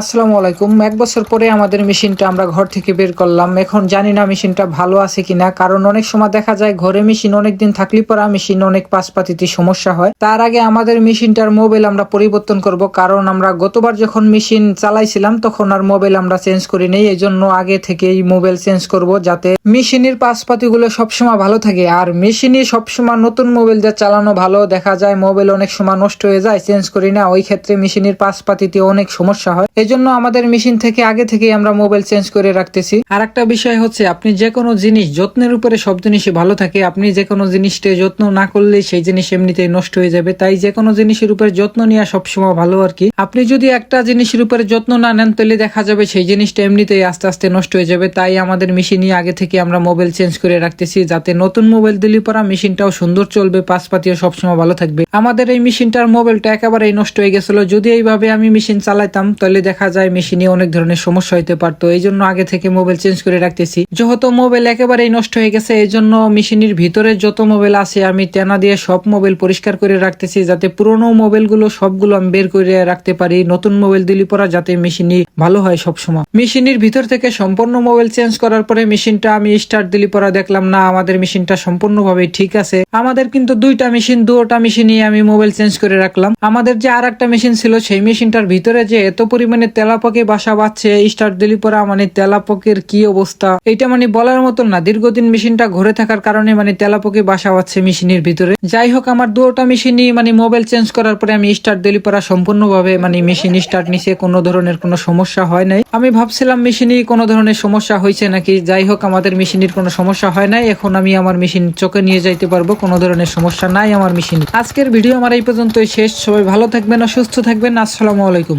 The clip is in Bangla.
আসসালামু আলাইকুম। এক বছর পরে আমাদের মেশিনটা আমরা ঘর থেকে বের করলাম। এখন জানি না মেশিনটা ভালো আছে কিনা, কারণ অনেক সময় দেখা যায় ঘরে মেশিন অনেক দিন থাকলে পরা মেশিন অনেক পাশপাতিতে সমস্যা হয়। তার আগে আমাদের মেশিনটার মোবাইল আমরা পরিবর্তন করব, কারণ আমরা গতবার যখন মেশিন চালাইছিলাম তখন আর মোবাইল আমরা চেঞ্জ করি নেই এই জন্য আগে থেকেই মোবাইল চেঞ্জ করব যাতে মেশিনের পাশপাতিগুলো সবসময় ভালো থাকে। আর মেশিনে সবসময় নতুন মোবাইল দিয়ে চালানো ভালো, দেখা যায় মোবাইল অনেক সময় নষ্ট হয়ে যায়, চেঞ্জ করি না, ওই ক্ষেত্রে মেশিনের পাশপাতিতে অনেক সমস্যা হয়। এই জন্য আমাদের মেশিন থেকে আগে থেকেই আমরা মোবাইল চেঞ্জ করে রাখতেছি। আর একটা বিষয় হচ্ছে, আপনি যে কোনো জিনিস যত্নের উপরে সব জিনিসই ভালো থাকে, আপনি যে কোনো জিনিসটা যত্ন না করলে সেই জিনিস এমনিতেই নষ্ট হয়ে যাবে। তাই যে কোনো জিনিসের উপরে যত্ন নেওয়া সবসময় ভালো আর কি। আপনি যদি একটা জিনিসের উপরে যত্ন না নেন, তাহলে দেখা যাবে সেই জিনিসটা এমনিতেই আস্তে আস্তে নষ্ট হয়ে যাবে। তাই আমাদের মেশিনই আগে থেকে আমরা মোবাইল চেঞ্জ করে রাখতেছি, যাতে নতুন মোবাইল দিলে পরা মেশিনটাও সুন্দর চলবে, পাশপাতিও সবসময় ভালো থাকবে। আমাদের এই মেশিনটার মোবাইলটা একেবারেই নষ্ট হয়ে গেছিল। যদি এইভাবে আমি মেশিন চালাইতাম, তাহলে যায়, মেশিনে অনেক ধরনের সমস্যা হতে পারতো। এই জন্য আগে থেকে মোবাইল চেঞ্জ করে রাখতেছি। যেহেতু মোবাইল একেবারেই নষ্ট হয়ে গেছে, এই জন্য মেশিনের ভিতরে যত মোবাইল আছে, আমি তেনা দিয়ে সব মোবাইল পরিষ্কার করে রাখতেছি, যাতে পুরোনো মোবাইলগুলো সবগুলো আমি বের করে রাখতে পারি। নতুন মোবাইল দিলি পরা যাতে মেশিনই ভালো হয় সবসময়। মেশিনের ভিতর থেকে সম্পূর্ণ মোবাইল চেঞ্জ করার পরে মেশিনটা আমি স্টার্ট দিলি পরা দেখলাম, না, আমাদের মেশিনটা সম্পূর্ণভাবে ঠিক আছে। আমাদের কিন্তু দুইটা মেশিন দুটা মেশিনই আমি মোবাইল চেঞ্জ করে রাখলাম। আমাদের যে আর একটা মেশিন ছিল, সেই মেশিনটার ভিতরে যে এত পরিমাণে তেলাপকে বাসা বাঁধছে স্টার্ট দিলি পরা মানে তেলাপকের কি অবস্থা? এটা মানে বলার মতন না। দীর্ঘদিন মেশিনটা ঘুরে থাকার কারণে মানে তেলাপকে বাসা বাঁধছে মেশিনের ভিতরে। যাই হোক, আমার দুটা মেশিনই মানে মোবাইল চেঞ্জ করার পরে আমি স্টার্ট দিলি পরা সম্পূর্ণভাবে মানে মেশিন স্টার্ট নিচে কোনো ধরনের কোনো সমস্যা হয় নাই। আমি ভাবছিলাম মেশিনই কোনো ধরনের সমস্যা হয়েছে নাকি, যাই হোক, আমাদের মেশিনের কোনো সমস্যা হয় নাই। এখন আমি আমার মেশিন চোখে নিয়ে যাইতে পারব, কোনো ধরনের সমস্যা নাই আমার মেশিন। আজকের ভিডিও আমার এই পর্যন্তই শেষ। সবাই ভালো থাকবেন সুস্থ থাকবেন। আসসালামু আলাইকুম।